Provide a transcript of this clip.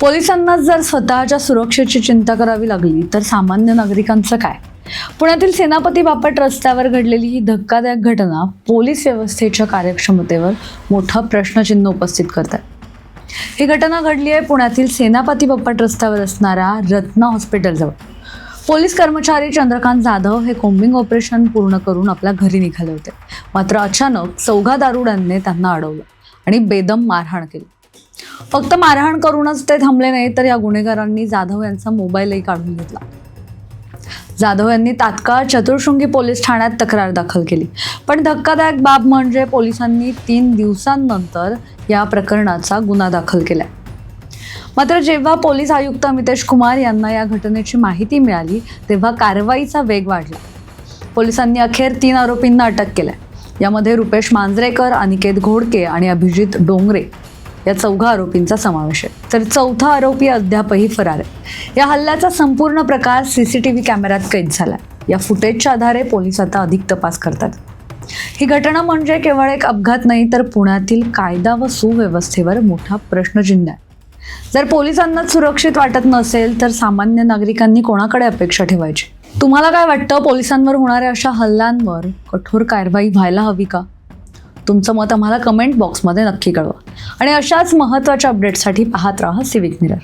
पोलिसांनाच जर स्वतःच्या सुरक्षेची चिंता करावी लागली तर सामान्य नागरिकांचं काय? पुण्यातील सेनापती बापट रस्त्यावर घडलेली ही धक्कादायक घटना पोलीस व्यवस्थेच्या कार्यक्षमतेवर मोठं प्रश्नचिन्ह उपस्थित करत आहे ही घटना घडली आहे पुण्यातील सेनापती बापट रस्त्यावर असणाऱ्या रत्ना हॉस्पिटलजवळ. पोलीस कर्मचारी चंद्रकांत जाधव हे कोम्बिंग ऑपरेशन पूर्ण करून आपल्या घरी निघाले होते. मात्र अचानक चौघा दारुड्यांनी त्यांना अडवलं आणि बेदम मारहाण केली. फक्त मारहाण करूनच ते थांबले नाही तर या गुन्हेगारांनी जाधव यांचा मोबाईलही काढून घेतला. जाधव यांनी तात्काळ चतुर्शृंगी पोलीस ठाण्यात तक्रार दाखल केली. पण धक्कादायक बाब म्हणजे पोलिसांनी तीन दिवसांनंतर या प्रकरणाचा गुन्हा दाखल केला. मात्र जेव्हा पोलीस आयुक्त अमितेश कुमार यांना या घटनेची माहिती मिळाली तेव्हा कारवाईचा वेग वाढला. पोलिसांनी अखेर तीन आरोपींना अटक केल्या यामध्ये रुपेश मांजरेकर अनिकेत घोडके आणि अभिजित डोंगरे. या चौघा आरोपींचा समावेश आहे. तर चौथा आरोपी अद्यापही फरार आहे. या हल्ल्याचा संपूर्ण प्रकार सी सी टी व्ही कॅमेऱ्यात कैद झाला या फुटेजच्या आधारे पोलीस आता अधिक तपास करतात. ही घटना म्हणजे केवळ एक अपघात नाही तर पुण्यातील कायदा व सुव्यवस्थेवर मोठा प्रश्नचिन्ह आहे. जर पोलिसांना सुरक्षित वाटत नसेल तर सामान्य नागरिकांनी कोणाकडे अपेक्षा ठेवायची? तुम्हाला काय वाटतं? पोलिसांवर होणाऱ्या अशा हल्ल्यांवर कठोर कारवाई व्हायला हवी का? तुमचं मत आम्हाला कमेंट बॉक्समध्ये नक्की कळवा. आणि अशाच महत्त्वाच्या अपडेट्ससाठी पाहत राहा सिविक मिरर